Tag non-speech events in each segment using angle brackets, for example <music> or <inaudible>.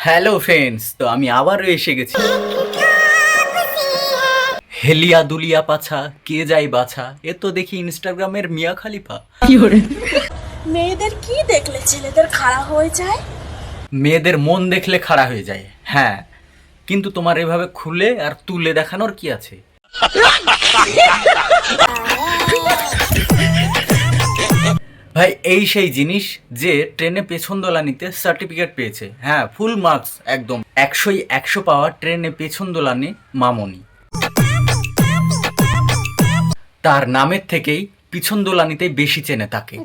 Hello friends তো আমি আবারও এসে গেছি। হেলিয়া দুলিয়া পাছা কে যাই বাছা এ তো দেখি ইনস্টাগ্রামের মিয়া খালিফা। মেয়েদের কি দেখলে ছেলেদের খাড়া হয়ে যায়? মেয়েদের মন দেখলে খাড়া হয়ে যায় হ্যাঁ। কিন্তু তোমার এভাবে খুলে আর তুলে দেখানোর কি আছে? ভাই, এই সেই জিনিস যে ট্রেনে পেছন দোলানিতে সার্টিফিকেট পেয়েছে। হ্যাঁ ফুল মার্কস একদম। একশোই একশো পাওয়া ট্রেনে পেছন দোলানি মামনি। তার নামের থেকেই পিছন দোলানিতে বেশি চেনে তাকে।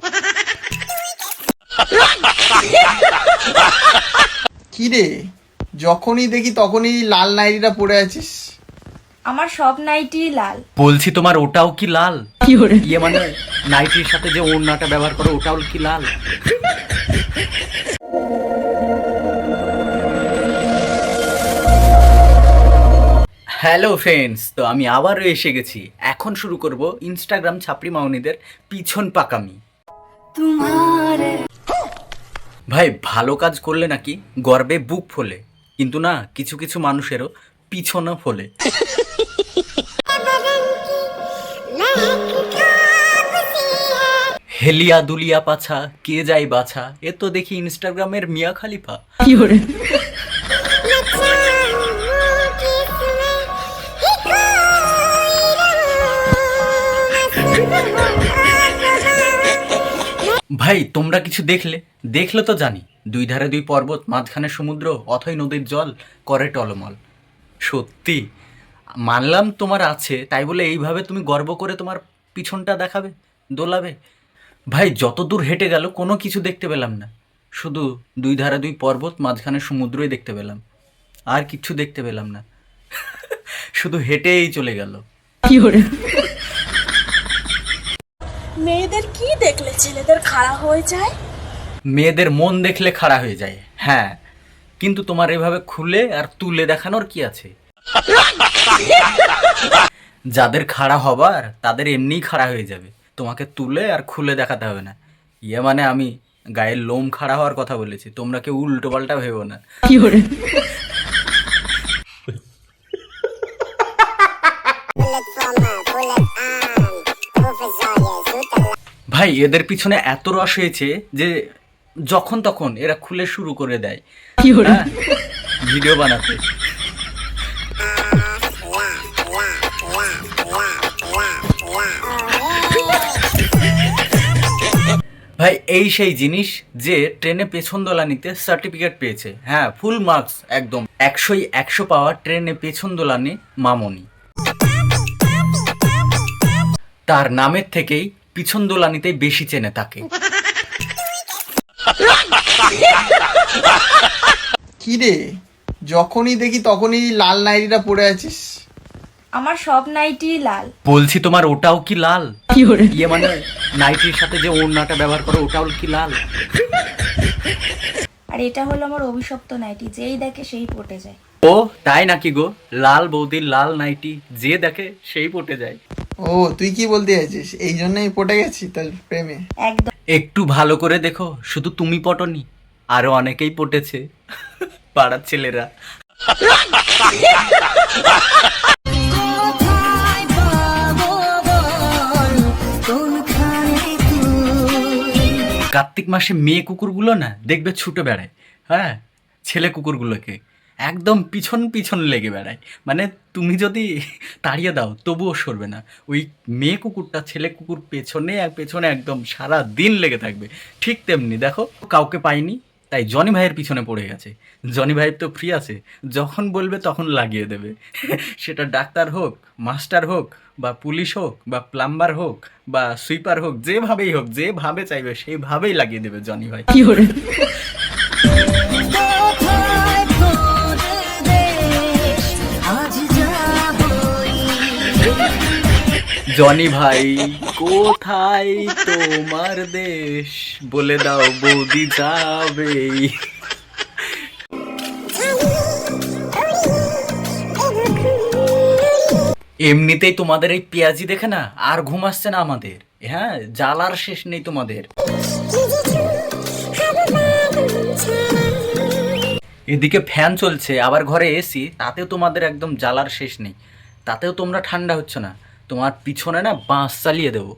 কি রে যখনই দেখি তখনই লাল নাইটিটা পড়ে আছিস। আমার সব নাইটি লাল। বলছি তোমার ওটাও কি লাল? ইয়ে মানে নাইটির সাথে যে ওড়নাটা ব্যবহার করো ওটাও কি লাল? হ্যালো ফ্রেন্ডস তো আমি আবারও এসে গেছি। এখন শুরু করব ইনস্টাগ্রাম ছাপড়ি মাউনিদের পিছন পাকামি। ভাই ভালো কাজ করলে নাকি গর্বে বুক ফোলে কিন্তু না কিছু কিছু মানুষেরও পিছনও ফোলে। হেলিয়া দুলিয়া পাছা কে যাই বাছা? এ তো দেখি ইনস্টাগ্রামের মিয়া খালিফা। ভাই তোমরা কিছু দেখলে? দেখলে তো জানি। দুই ধারে দুই পর্বত মাঝখানে সমুদ্র অথই নদীর জল করে টলমল। সত্যি মানলাম তোমার আছে তাই বলে এইভাবে তুমি গর্ব করে তোমার পিছনটা দেখাবে দোলাবে? ভাই যত দূর হেঁটে গেল কোনো কিছু দেখতে পেলাম না। শুধু দুই ধারে দুই পর্বত মাঝখানে সমুদ্রই দেখতে পেলাম। আর কিচ্ছু দেখতে পেলাম না। শুধু হেঁটেই চলে গেল। মেয়েদের কি দেখলে ছেলেদের খাড়া হয়ে যায়? মেয়েদের মন দেখলে খাড়া হয়ে যায় হ্যাঁ। কিন্তু তোমার এভাবে খুলে আর তুলে দেখানোর কি আছে? যাদের খাড়া হবার তাদের এমনিই খাড়া হয়ে যাবে। তোমাকে তুলে আর খুলে দেখাতে হবে না। ইয়ে মানে আমি গায়ের লোম খাড়া হওয়ার কথা বলেছি তোমরা কেউ উল্টো পাল্টা ভেবো না। ভাই এদের পিছনে এত রস হয়েছে যে যখন তখন এরা খুলে শুরু করে দেয়। হ্যাঁ, ভিডিও বানাতে। ভাই এই সেই জিনিস যে ট্রেনে পেছন দোলানিতে সার্টিফিকেট পেয়েছে। হ্যাঁ ফুল মার্কস একদম। একশোই একশো পাওয়া ট্রেনে পেছন দোলানি মামনি। তার নামের থেকেই পিছন দোলানিতে বেশি চেনে তাকে। কি রে? যখনই দেখি তখনই লাল নাইটিটা পরে আছিস। আমার সব নাইটি লাল। বলছি তোমার ওটাও কি লাল? কি ইয়ে মানে নাইটির সাথে যে ওড়নাটা ব্যবহার করো ওটাও কি লাল? আর এটা হলো আমার অভিশপ্ত নাইটি যেই দেখে সেই পটে যায়। ও তাই নাকি গো? লাল বৌদির লাল নাইটি যে দেখে সেই পটে যায়। ও তুই কি বলতে চাইছিস? এই জন্যই পটে গেছি তোর প্রেমে। একদম। একটু ভালো করে দেখো শুধু তুমি পটনি আরও অনেকেই পটেছে। পাড়ার ছেলেরা। কার্তিক মাসে মেয়ে কুকুরগুলো না দেখবে ছুটে বেড়ায় হ্যাঁ? ছেলে কুকুরগুলোকে। একদম পিছন পিছন লেগে বেড়ায়। মানে তুমি যদি তাড়িয়ে দাও, তবুও সরবে না। ওই মেয়ে কুকুরটা ছেলে কুকুর পেছনে পেছনে একদম সারা দিন লেগে থাকবে। ঠিক তেমনি, দেখো, কাউকে পাইনি। তাই জনি ভাইয়ের পিছনে পড়ে গেছে। জনি ভাইয়ের তো ফ্রি আছে, যখন বলবে তখন লাগিয়ে দেবে। <laughs> সেটা ডাক্তার হোক, মাস্টার হোক, বা পুলিশ হোক, বা প্লাম্বার হোক, বা সুইপার হোক, যেভাবেই হোক যেভাবে চাইবে, সেইভাবেই লাগিয়ে দেবে জনি ভাই। জনি ভাই, কোথায় তোমার দেশ? বলে দাও বৌদি যাবে। এমনিতেই তোমাদের এই পেঁয়াজি দেখে না আর ঘুম আসছে না আমাদের। হ্যাঁ জ্বালার শেষ নেই তোমাদের। এদিকে ফ্যান চলছে, আবার ঘরে এসি, তাতেও তোমাদের একদম জ্বালার শেষ নেই। তাতেও তোমরা ঠান্ডা হচ্ছে না। তোমার পিছনে না বাঁশ চালিয়ে দেবো।